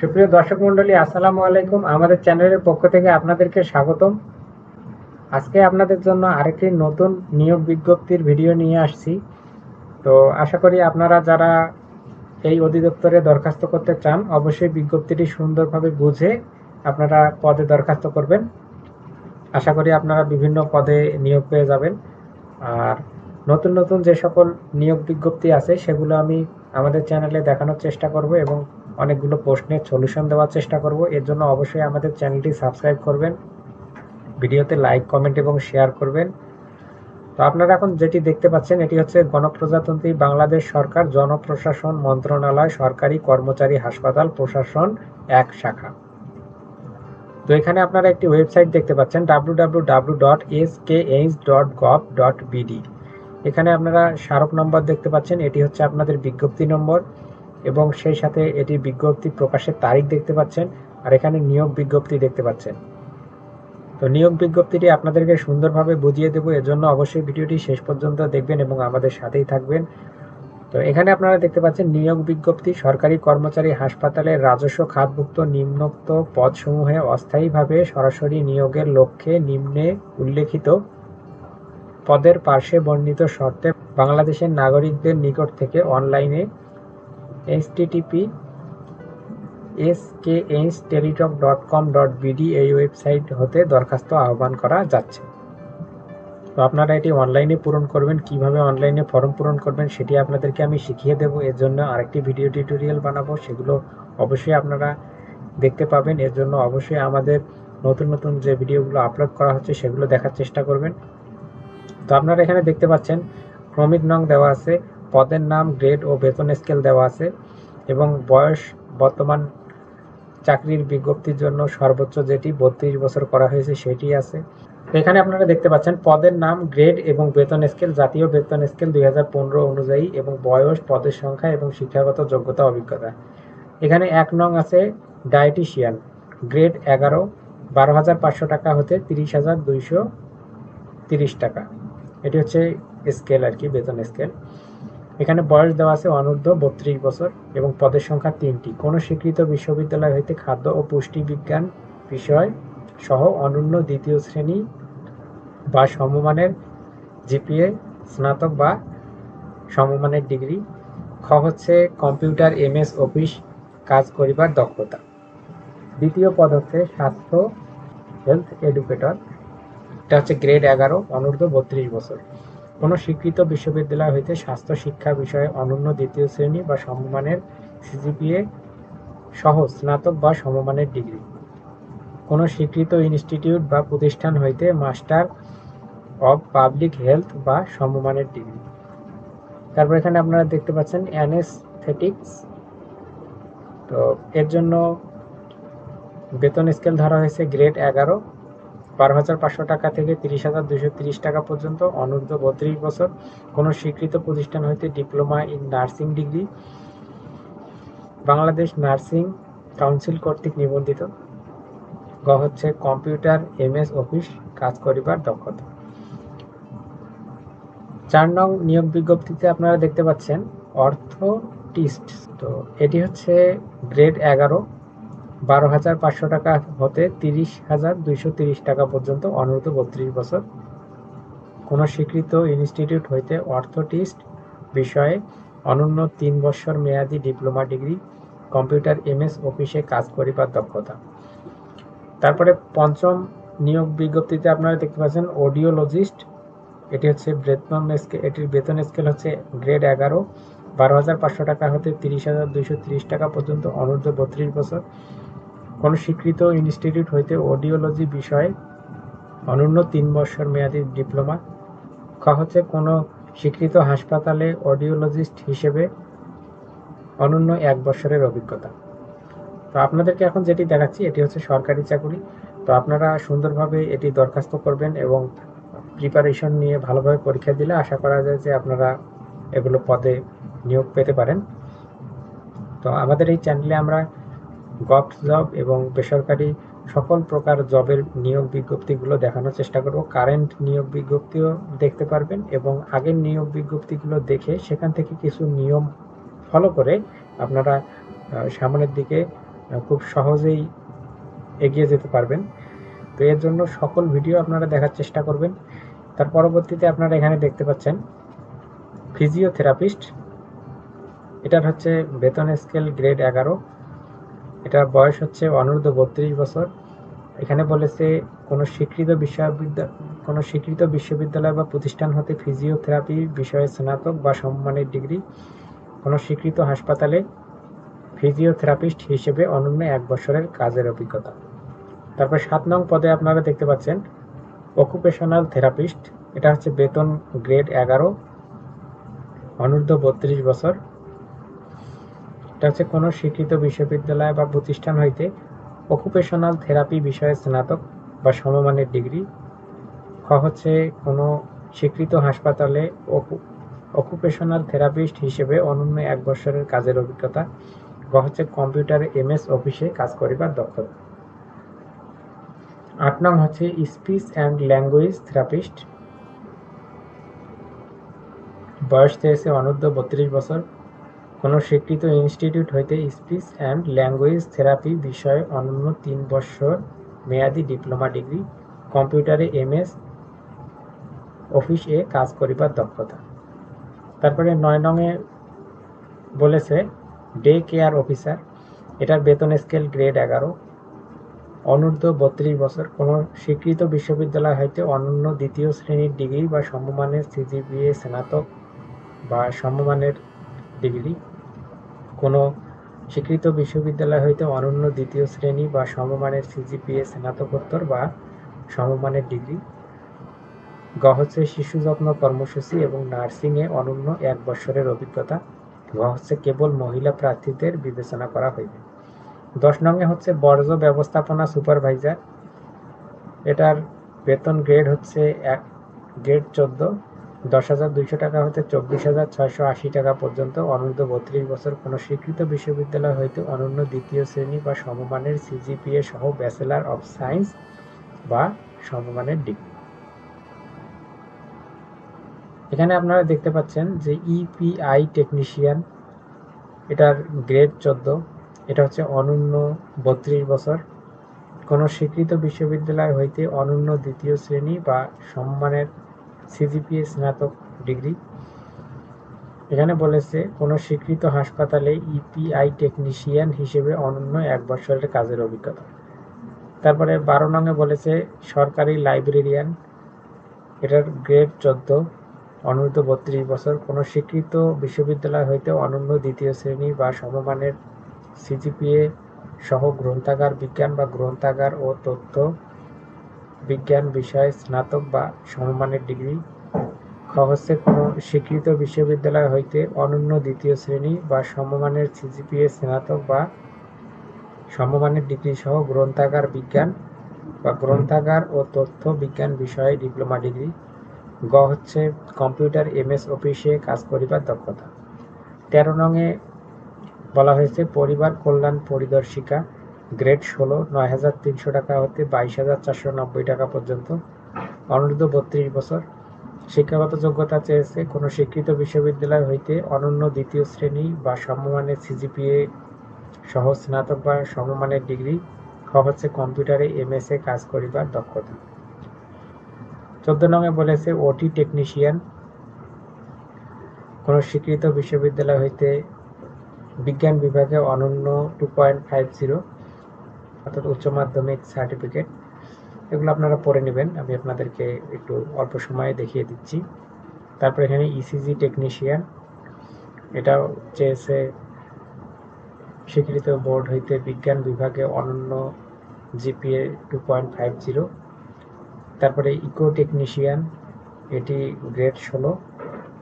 সুপ্রিয় দর্শক মন্ডলী আসসালামু আলাইকুম। আমাদের চ্যানেলের পক্ষ থেকে আপনাদেরকে স্বাগতম। আজকে আপনাদের জন্য আরেকটি নতুন নিয়োগ বিজ্ঞপ্তির ভিডিও নিয়ে আসছি। তো আশা করি আপনারা যারা এই অধিদপ্তরে দরখাস্ত করতে চান, অবশ্যই বিজ্ঞপ্তিটি সুন্দরভাবে বুঝে আপনারা পদে দরখাস্ত করবেন। আশা করি আপনারা বিভিন্ন পদে নিয়োগ পেয়ে যাবেন। আর নতুন নতুন যে সকল নিয়োগ বিজ্ঞপ্তি আছে, সেগুলো আমি আমাদের চ্যানেলে দেখানোর চেষ্টা করব এবং অনেকগুলো প্রশ্নের সলিউশন দেওয়ার চেষ্টা করব। এর জন্য অবশ্যই আমাদের চ্যানেলটি সাবস্ক্রাইব করবেন, ভিডিওতে লাইক কমেন্ট এবং শেয়ার করবেন। তো আপনারা এখন যেটি দেখতে পাচ্ছেন, এটি হচ্ছে গণপ্রজাতন্ত্রী বাংলাদেশ সরকার জনপ্রশাসন মন্ত্রণালয় সরকারি কর্মচারী হাসপাতাল প্রশাসন এক শাখা। তো এখানে আপনারা একটি ওয়েবসাইট দেখতে পাচ্ছেন www.skh.gov.bd এখানে আপনারা স্মারক নম্বর দেখতে পাচ্ছেন, এটি হচ্ছে আপনাদের বিজ্ঞপ্তি নম্বর এবং সেই সাথে এটি বিজ্ঞপ্তি প্রকাশের তারিখ দেখতে পাচ্ছেন আর এখানে নিয়োগ বিজ্ঞপ্তি দেখতে পাচ্ছেন। তো নিয়োগ বিজ্ঞপ্তিটি আপনাদেরকে সুন্দরভাবে বুঝিয়ে দেবো এর জন্য অবশ্যই ভিডিওটি শেষ পর্যন্ত দেখবেন এবং আমাদের সাথেই থাকবেন। তো এখানে আপনারা দেখতে পাচ্ছেন নিয়োগ বিজ্ঞপ্তি, সরকারি কর্মচারী হাসপাতালে রাজস্ব খাতভুক্ত নিম্নোক্ত পদসমূহে অস্থায়ীভাবে সরাসরি নিয়োগের লক্ষ্যে নিম্নে উল্লেখিত পদের পার্শ্বে বর্ণিত শর্তে বাংলাদেশের নাগরিকদের নিকট থেকে অনলাইনে HTTP S K H Teletalk dot com dot এই ওয়েবসাইট হতে দরখাস্ত আহ্বান করা যাচ্ছে। তো আপনারা এটি অনলাইনে পূরণ করবেন, কীভাবে অনলাইনে ফর্ম পূরণ করবেন সেটি আপনাদেরকে আমি শিখিয়ে দেবো। এর জন্য আরেকটি ভিডিও টিউটোরিয়াল বানাবো, সেগুলো অবশ্যই আপনারা দেখতে পাবেন। এর জন্য অবশ্যই আমাদের নতুন নতুন যে ভিডিওগুলো আপলোড করা হচ্ছে, সেগুলো দেখার চেষ্টা করবেন। তো আপনারা এখানে দেখতে পাচ্ছেন, ক্রমিক নং দেওয়া আছে পদের নাম গ্রেড ও বেতন স্কেল দেওয়া আছে এবং বয়স বর্তমান চাকরির বিজ্ঞপ্তির জন্য সর্বোচ্চ যেটি বত্রিশ বছর করা হয়েছে সেটি আছে। এখানে আপনারা দেখতে পাচ্ছেন পদের নাম গ্রেড এবং বেতন স্কেল, জাতীয় বেতন স্কেল দুই হাজার পনেরো অনুযায়ী এবং বয়স, পদের সংখ্যা এবং শিক্ষাগত যোগ্যতা, অভিজ্ঞতা। এখানে এক নং আছে ডায়েটিশিয়ান, গ্রেড এগারো, বারো হাজার পাঁচশো টাকা হতে তিরিশ হাজার দুইশো তিরিশ টাকা। এটি হচ্ছে স্কেল আর কি, বেতন স্কেল। এখানে বয়স দেওয়া আছে অনূর্ধ্ব বত্রিশ বছর এবং পদের সংখ্যা তিনটি। কোনো স্বীকৃত বিশ্ববিদ্যালয় হইতে খাদ্য ও পুষ্টি বিজ্ঞান বিষয় সহ অনন্য দ্বিতীয় শ্রেণি বা সমমানের জিপিএ, স্নাতক বা সমমানের ডিগ্রি। খ হচ্ছে কম্পিউটার এমএস অফিস, কাজ করিবার দক্ষতা। দ্বিতীয় পদ হচ্ছে স্বাস্থ্য, হেলথ এডুকেটর। এটা হচ্ছে গ্রেড এগারো, অনূর্ধ্ব বত্রিশ বছর। কোনো স্বীকৃত বিশ্ববিদ্যালয় হইতে স্বাস্থ্য শিক্ষা বিষয়ে অনন্য দ্বিতীয় শ্রেণি বা সমমানের সিজিপিএ সহ স্নাতক বা সমমানের ডিগ্রি। কোনো স্বীকৃত ইনস্টিটিউট বা প্রতিষ্ঠান হইতে মাস্টার অব পাবলিক হেলথ বা সমমানের ডিগ্রি। তারপর এখানে আপনারা দেখতে পাচ্ছেন অ্যানেস্থেটিক্স। তো এর জন্য বেতন স্কেল ধরা হয়েছে গ্রেড এগারো। বারো হাজার পাঁচশো টাকা থেকে তিরিশ হাজার দুশো তিরিশ টাকা পর্যন্ত, অনূর্ধ্ব বত্রিশ বছর। কোনো স্বীকৃত প্রতিষ্ঠান হইতে diploma in nursing degree. Bangladesh nursing council কর্তৃক নিবন্ধিত। গ হচ্ছে কম্পিউটার এমএস অফিস, কাজ করিবার দক্ষতা। চার নং নিয়োগ বিজ্ঞপ্তিতে আপনারা দেখতে পাচ্ছেন, অর্থোটিস্ট। তো এটি হচ্ছে গ্রেড এগারো। বারো হাজার পাঁচশো টাকা হতে তিরিশ হাজার দুইশো তিরিশ টাকা পর্যন্ত অনূর্ধ্ব বত্রিশ বছর। কোনো স্বীকৃত ইনস্টিটিউট হইতে অর্থটিস্ট বিষয়ে অনন্য তিন বছর মেয়াদি ডিপ্লোমা ডিগ্রি, কম্পিউটার এমএস অফিসে কাজ করিবার দক্ষতা। তারপরে পঞ্চম নিয়োগ বিজ্ঞপ্তিতে আপনারা দেখতে পাচ্ছেন অডিওলজিস্ট। এটি হচ্ছে বেতন স্কেল, এটির বেতন স্কেল হচ্ছে গ্রেড এগারো। বারো হাজার পাঁচশো টাকা হতে তিরিশ হাজার দুইশো তিরিশ টাকা পর্যন্ত অনূর্ধ্ব বত্রিশ বছর। কোনো স্বীকৃত ইনস্টিটিউট হইতে অডিওলজি বিষয়ে অনন্য তিন বছর মেয়াদী ডিপ্লোমা। খ হচ্ছে কোনো স্বীকৃত হাসপাতালে অডিওলজিস্ট হিসেবে অনন্য এক বছরের অভিজ্ঞতা। তো আপনাদেরকে এখন যেটি দেখাচ্ছি, এটি হচ্ছে সরকারি চাকরি। তো আপনারা সুন্দরভাবে এটি দরখাস্ত করবেন এবং প্রিপারেশন নিয়ে ভালোভাবে পরীক্ষা দিলে আশা করা যায় যে আপনারা এগুলো পদে নিয়োগ পেতে পারেন। তো আমাদের এই চ্যানেলে আমরা গভ জব এবং বেসরকারি সকল প্রকার জবের নিয়োগ বিজ্ঞপ্তিগুলো দেখানোর চেষ্টা করব। কারেন্ট নিয়োগ বিজ্ঞপ্তিও দেখতে পারবেন এবং আগের নিয়োগ বিজ্ঞপ্তিগুলো দেখে সেখান থেকে কিছু নিয়ম ফলো করে আপনারা সামনের দিকে খুব সহজেই এগিয়ে যেতে পারবেন। তো এর জন্য সকল ভিডিও আপনারা দেখার চেষ্টা করবেন। তার পরবর্তীতে আপনারা এখানে দেখতে পাচ্ছেন ফিজিওথেরাপিস্ট। এটার হচ্ছে বেতন স্কেল গ্রেড এগারো। এটার বয়স হচ্ছে অনূর্ধ্ব বত্রিশ বছর। এখানে বলেছে, কোনো স্বীকৃত বিশ্ববিদ্যালয় কোনো স্বীকৃত বিশ্ববিদ্যালয় বা প্রতিষ্ঠান হতে ফিজিওথেরাপি বিষয়ে স্নাতক বা সম্মানের ডিগ্রি, কোনো স্বীকৃত হাসপাতালে ফিজিওথেরাপিস্ট হিসেবে অনন্য এক বছরের কাজের অভিজ্ঞতা। তারপর সাত নং পদে আপনারা দেখতে পাচ্ছেন অকুপেশনাল থেরাপিস্ট এটা হচ্ছে বেতন গ্রেড এগারো অনূর্ধ্ব বত্রিশ বছর। এটা হচ্ছে কোনো স্বীকৃত বিশ্ববিদ্যালয় বা প্রতিষ্ঠান হইতে অকুপেশনাল থেরাপি বিষয়ে স্নাতক বা সমমানের ডিগ্রি। খ হচ্ছে কোনো স্বীকৃত হাসপাতালে অকুপেশনাল থেরাপিস্ট হিসেবে অনন্য এক বছরের কাজের অভিজ্ঞতা। গ হচ্ছে কম্পিউটার এমএস অফিসে কাজ করিবার দক্ষতা। আট নং হচ্ছে স্পিচ অ্যান্ড ল্যাঙ্গুয়েজ থেরাপিস্ট। বয়স চেয়েছে অনূর্ধ্ব বত্রিশ বছর। কোনো স্বীকৃত ইনস্টিটিউট হইতে স্পিচ অ্যান্ড ল্যাঙ্গুয়েজ থেরাপি বিষয়ে অনন্য তিন বছর মেয়াদি ডিপ্লোমা ডিগ্রি, কম্পিউটারে এমএস, অফিস কাজ করিবার দক্ষতা। তারপরে নয় নংয়ে বলেছে, ডে কেয়ার অফিসার, এটার বেতন স্কেল গ্রেড এগারো। অনূর্ধ্ব বত্রিশ বছর, কোনো স্বীকৃত বিশ্ববিদ্যালয় হইতে অনন্য দ্বিতীয় শ্রেণির ডিগ্রি বা সমমানের সিজিপিএ স্নাতক বা সমমানের ডিগ্রি। কোনো স্বীকৃত বিশ্ববিদ্যালয় হইতে অনন্য দ্বিতীয় শ্রেণি বা সমমানের সিজিপিএ স্নাতকোত্তর বা সমমানের ডিগ্রি। গ হচ্ছে শিশু যত্ন কর্মসূচি এবং নার্সিংয়ে অনন্য এক বছরের অভিজ্ঞতা। ঘ হচ্ছে কেবল মহিলা প্রার্থীদের বিবেচনা করা হইবে। দশ নঙ্গে হচ্ছে বর্জ্য ব্যবস্থাপনা সুপারভাইজার। এটার বেতন গ্রেড হচ্ছে এক গ্রেড চোদ্দ। দশ হাজার দুইশো টাকা হতে চব্বিশ হাজার ছয়শো আশি টাকা পর্যন্ত, অনূর্ধ্ব বত্রিশ বছর কোনো স্বীকৃত বিশ্ববিদ্যালয় হইতে অনন্য দ্বিতীয় শ্রেণি বা সমমানের সিজিপিএ সহ ব্যাচেলার অফ সায়েন্স বা সমমানের ডিগ্রি। এখানে আপনারা দেখতে পাচ্ছেন যে ইপিআই টেকনিশিয়ান, এটার গ্রেড চোদ্দ, এটা হচ্ছে অনন্য বত্রিশ বছর, কোনো স্বীকৃত বিশ্ববিদ্যালয় হইতে অনন্য দ্বিতীয় শ্রেণি বা সম্মানের সিজিপিএ স্নাতক ডিগ্রি। এখানে বলেছে, কোনো স্বীকৃত হাসপাতালে ইপিআই টেকনিশিয়ান হিসেবে অনন্য এক বছরের কাজের অভিজ্ঞতা। তারপরে বারো নঙে বলেছে, সরকারি লাইব্রেরিয়ান, এটার গ্রেড চোদ্দ, অনূর্ধ্ব বত্রিশ বছর। কোনো স্বীকৃত বিশ্ববিদ্যালয় হইতে অনন্য দ্বিতীয় শ্রেণি বা সমমানের সিজিপিএ সহ গ্রন্থাগার, বিজ্ঞান বা গ্রন্থাগার ও তথ্য বিজ্ঞান বিষয়ে, স্নাতক বা সমমানের ডিগ্রি খ হচ্ছে কোনো স্বীকৃত বিশ্ববিদ্যালয় হইতে অনন্য দ্বিতীয় শ্রেণি বা সমমানের সিজিপিএ, স্নাতক বা সমমানের ডিগ্রি সহ গ্রন্থাগার বিজ্ঞান বা গ্রন্থাগার ও তথ্য বিজ্ঞান বিষয়ে ডিপ্লোমা ডিগ্রি। গ হচ্ছে কম্পিউটার এমএস অফিসে কাজ করিবার দক্ষতা। তেরো নঙে বলা হয়েছে, পরিবার কল্যাণ পরিদর্শিকা। গ্রেড ষোলো, নয় হাজার তিনশো টাকা হতে বাইশ হাজার চারশো নব্বই টাকা পর্যন্ত। অনূর্ধ্ব বত্রিশ বছর। শিক্ষাগত যোগ্যতা চেয়েছে কোনো স্বীকৃত বিশ্ববিদ্যালয় হইতে অনন্য দ্বিতীয় শ্রেণি বা সমমানের সিজিপিএ সহ স্নাতক বা সমমানের ডিগ্রি। খ হচ্ছে কম্পিউটারে এমএসএ কাজ করিবার দক্ষতা। চোদ্দ নঙে বলেছে ওটি টেকনিশিয়ান। কোনো স্বীকৃত বিশ্ববিদ্যালয় হইতে বিজ্ঞান বিভাগে অনন্য টু পয়েন্ট ফাইভ জিরো অর্থাৎ উচ্চ মাধ্যমিক সার্টিফিকেট এগুলো আপনারা পড়ে নেবেন। আমি আপনাদেরকে একটু অল্প সময়ে দেখিয়ে দিচ্ছি। তারপর এখানে ইসিজি টেকনিশিয়ান এটাও চেয়েছে স্বীকৃত বোর্ড হইতে বিজ্ঞান বিভাগে অনন্য GPA two point five zero তারপরে ইকো টেকনিশিয়ান এটি গ্রেড ষোলো,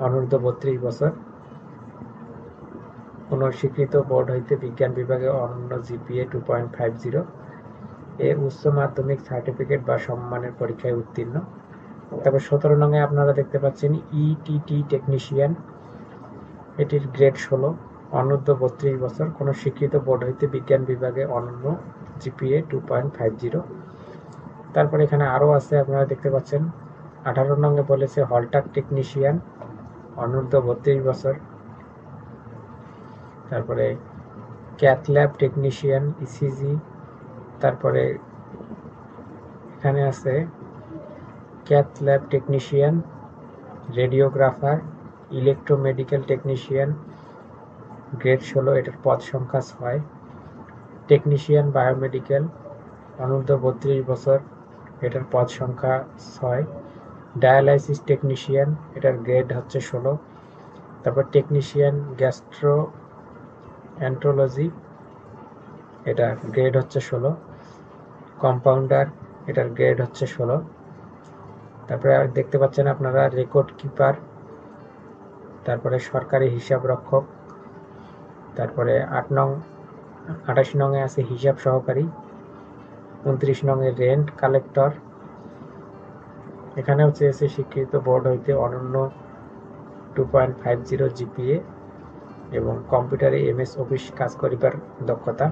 অনূর্ধ্ব বত্রিশ বছর। কোনো স্বীকৃত বোর্ড হইতে বিজ্ঞান বিভাগে অনন্য GPA two point five zero এ উচ্চ মাধ্যমিক সার্টিফিকেট বা সম্মানের পরীক্ষায় উত্তীর্ণ। তারপর সতেরো নঙে আপনারা দেখতে পাচ্ছেন ইটিটি টেকনিশিয়ান এটির গ্রেড ষোলো, অনূর্ধ্ব বত্রিশ বছর, কোনো স্বীকৃত বোর্ড হইতে বিজ্ঞান বিভাগে অনন্য GPA two point five zero তারপর এখানে আরও আছে, আপনারা দেখতে পাচ্ছেন, আঠারো নঙ্গে বলেছে হলটাক টেকনিশিয়ান অনূর্ধ্ব বত্রিশ বছর তারপরে ক্যাথ ল্যাব টেকনিশিয়ান ইসিজি তারপরে এখানে আছে cath lab technician radiographer electromedical technician grade ষোলো, এটার পদ সংখ্যা ছয় টেকনিশিয়ান বায়োমেডিক্যাল অনূর্ধ্ব বত্রিশ বছর, এটার পদ সংখ্যা ছয় ডায়ালাইসিস টেকনিশিয়ান এটার গ্রেড হচ্ছে ষোলো, তারপর টেকনিশিয়ান গ্যাস্ট্রো অ্যান্ট্রোলজি এটা গ্রেড হচ্ছে ষোলো। কম্পাউন্ডার এটার গ্রেড হচ্ছে ষোলো। তারপরে আর দেখতে পাচ্ছেন আপনারা রেকর্ড কিপার তারপরে সরকারি হিসাব রক্ষক, তারপরে আট নং, আঠাশ নংয়ে আছে হিসাব সহকারী, উনত্রিশ নংয়ে রেন্ট কালেক্টর এখানেও চেয়েছে স্বীকৃত বোর্ড হইতে অনন্য two point five zero GPA এবং কম্পিউটারে এমএস অফিস কাজ করিবার দক্ষতা।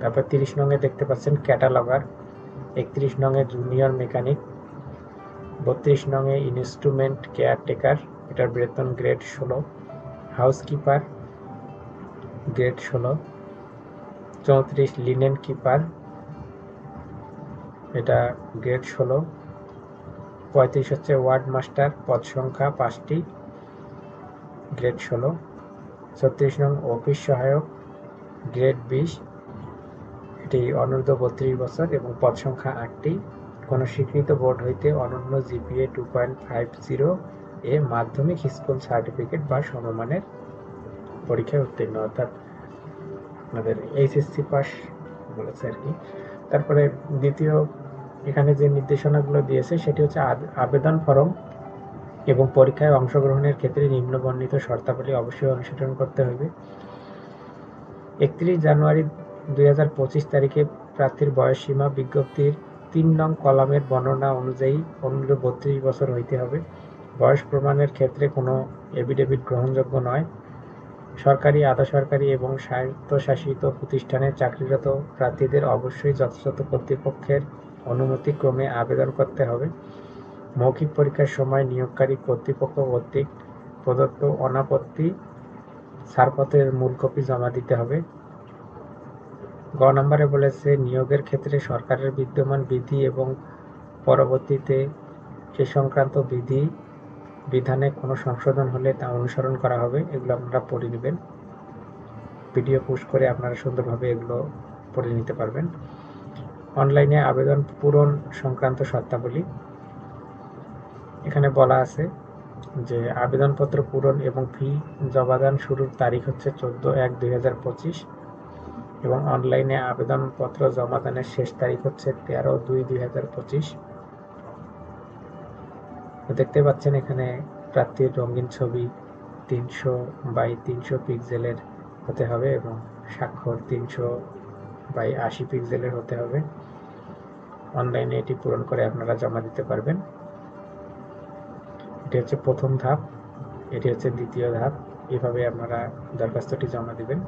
তারপর তিরিশ নংয়ে দেখতে পাচ্ছেন ক্যাটালগার, একত্রিশ নংয়ে জুনিয়র মেকানিক, বত্রিশ নংয়ে ইনস্ট্রুমেন্ট কেয়ারটেকার, এটার বেতন গ্রেড ষোলো, হাউসকিপার গ্রেড ষোলো, চৌত্রিশ লিনেন কিপার, এটা গ্রেড ষোলো, পঁয়ত্রিশ হচ্ছে ওয়ার্ড মাস্টার, পদ সংখ্যা পাঁচটি, গ্রেড ষোলো। ছত্রিশ নং অফিস সহায়ক, গ্রেড বিশ। এটি অনূর্ধ্ব বত্রিশ বছর এবং পদ সংখ্যা আটটি। কোনো স্বীকৃত বোর্ড হইতে অনন্য GPA two point five zero এ মাধ্যমিক স্কুল সার্টিফিকেট বা সমমানের পরীক্ষায় উত্তীর্ণ। অর্থাৎ আমাদের এইচএসসি পাস বলেছে আর কি। তারপরে দ্বিতীয় এখানে যে নির্দেশনাগুলো দিয়েছে, সেটি হচ্ছে আবেদন ফরম এবং পরীক্ষায় অংশগ্রহণের ক্ষেত্রে নিম্নবর্ণিত শর্তাবলী অবশ্যই অনুসরণ করতে হবে। একত্রিশ জানুয়ারি দুই হাজার পঁচিশ তারিখে প্রার্থীর বয়স সীমা বিজ্ঞপ্তির তিন নং কলামের বর্ণনা অনুযায়ী অনুরূপ বত্রিশ বছর হইতে হবে। বয়স প্রমাণের ক্ষেত্রে কোনো এফিডেভিট গ্রহণযোগ্য নয়। সরকারি আধা সরকারি এবং স্বায়ত্তশাসিত প্রতিষ্ঠানে চাকরিরত প্রার্থীদের অবশ্যই যথাযথ কর্তৃপক্ষের অনুমতি ক্রমে আবেদন করতে হবে। মৌখিক পরীক্ষার সময় নিয়োগকারী কর্তৃপক্ষ কর্তৃক প্রদত্ত অনাপত্তি ছাড়পত্রের মূল কপি জমা দিতে হবে। গ নম্বরে বলেছে, নিয়োগের ক্ষেত্রে সরকারের বিদ্যমান বিধি এবং পরবর্তীতে সে সংক্রান্ত বিধি বিধানে কোনো সংশোধন হলে তা অনুসরণ করা হবে, এগুলো আপনারা পড়ে নেবেন। ভিডিও পোস্ট করে আপনারা সুন্দরভাবে এগুলো পড়ে নিতে পারবেন। অনলাইনে আবেদন পূরণ সংক্রান্ত শর্তাবলী। এখানে বলা আছে যে আবেদনপত্র পূরণ এবং ফি জমাদান শুরুর তারিখ হচ্ছে চোদ্দ এক দুই হাজার পঁচিশ এবং অনলাইনে আবেদনপত্র জমাদানের শেষ তারিখ হচ্ছে তেরো দুই দুই হাজার পঁচিশ। দেখতে পাচ্ছেন এখানে প্রার্থীর রঙিন ছবি তিনশো বাই তিনশো পিক্সেলের হতে হবে এবং স্বাক্ষর তিনশো বাই আশি পিক্সেলের হতে হবে। অনলাইনে এটি পূরণ করে আপনারা জমা দিতে পারবেন। এটি হচ্ছে প্রথম ধাপ, এটি হচ্ছে দ্বিতীয় ধাপ। এভাবে আপনারা দরখাস্তটি জমা দিবেন।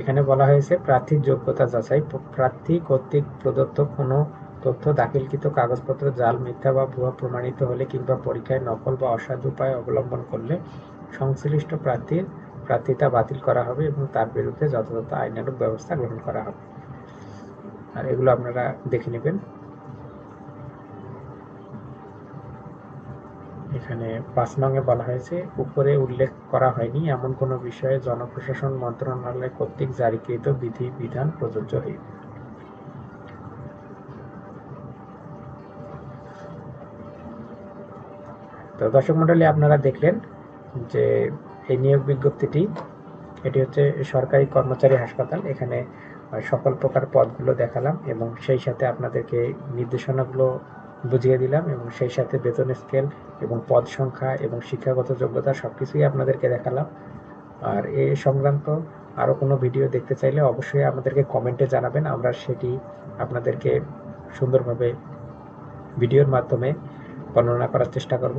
এখানে বলা হয়েছে, প্রার্থীর যোগ্যতা যাচাই। প্রার্থী কর্তৃক প্রদত্ত কোনো তথ্য দাখিলকৃত কাগজপত্র, জাল, মিথ্যা বা ভুয়া প্রমাণিত হলে কিংবা পরীক্ষায় নকল বা অসাধু উপায় অবলম্বন করলে সংশ্লিষ্ট প্রার্থীর প্রার্থিতা বাতিল করা হবে এবং তার বিরুদ্ধে যথাযথ আইনানুগ ব্যবস্থা গ্রহণ করা হবে। আর এগুলো আপনারা দেখে নেবেন। এখানে পাঁচ নঙে বলা হয়েছে, উপরে উল্লেখ করা হয়নি এমন কোনো বিষয়ে জনপ্রশাসন মন্ত্রণালয় কর্তৃক জারিকৃত বিধি, বিধান প্রযোজ্য হইবে তো দর্শক মন্ডলী আপনারা দেখলেন যে এই নিয়োগ বিজ্ঞপ্তিটি, এটি হচ্ছে সরকারি কর্মচারী হাসপাতাল। এখানে সকল প্রকার পদগুলো দেখালাম এবং সেই সাথে আপনাদেরকে নির্দেশনাগুলো বুঝিয়ে দিলাম এবং সেই সাথে বেতন স্কেল এবং পদ সংখ্যা এবং শিক্ষাগত যোগ্যতা সব কিছুই আপনাদেরকে দেখালাম। আর এ সংক্রান্ত আরও কোনো ভিডিও দেখতে চাইলে অবশ্যই আমাদেরকে কমেন্টে জানাবেন। আমরা সেটি আপনাদেরকে সুন্দরভাবে ভিডিওর মাধ্যমে বর্ণনা করার চেষ্টা করব।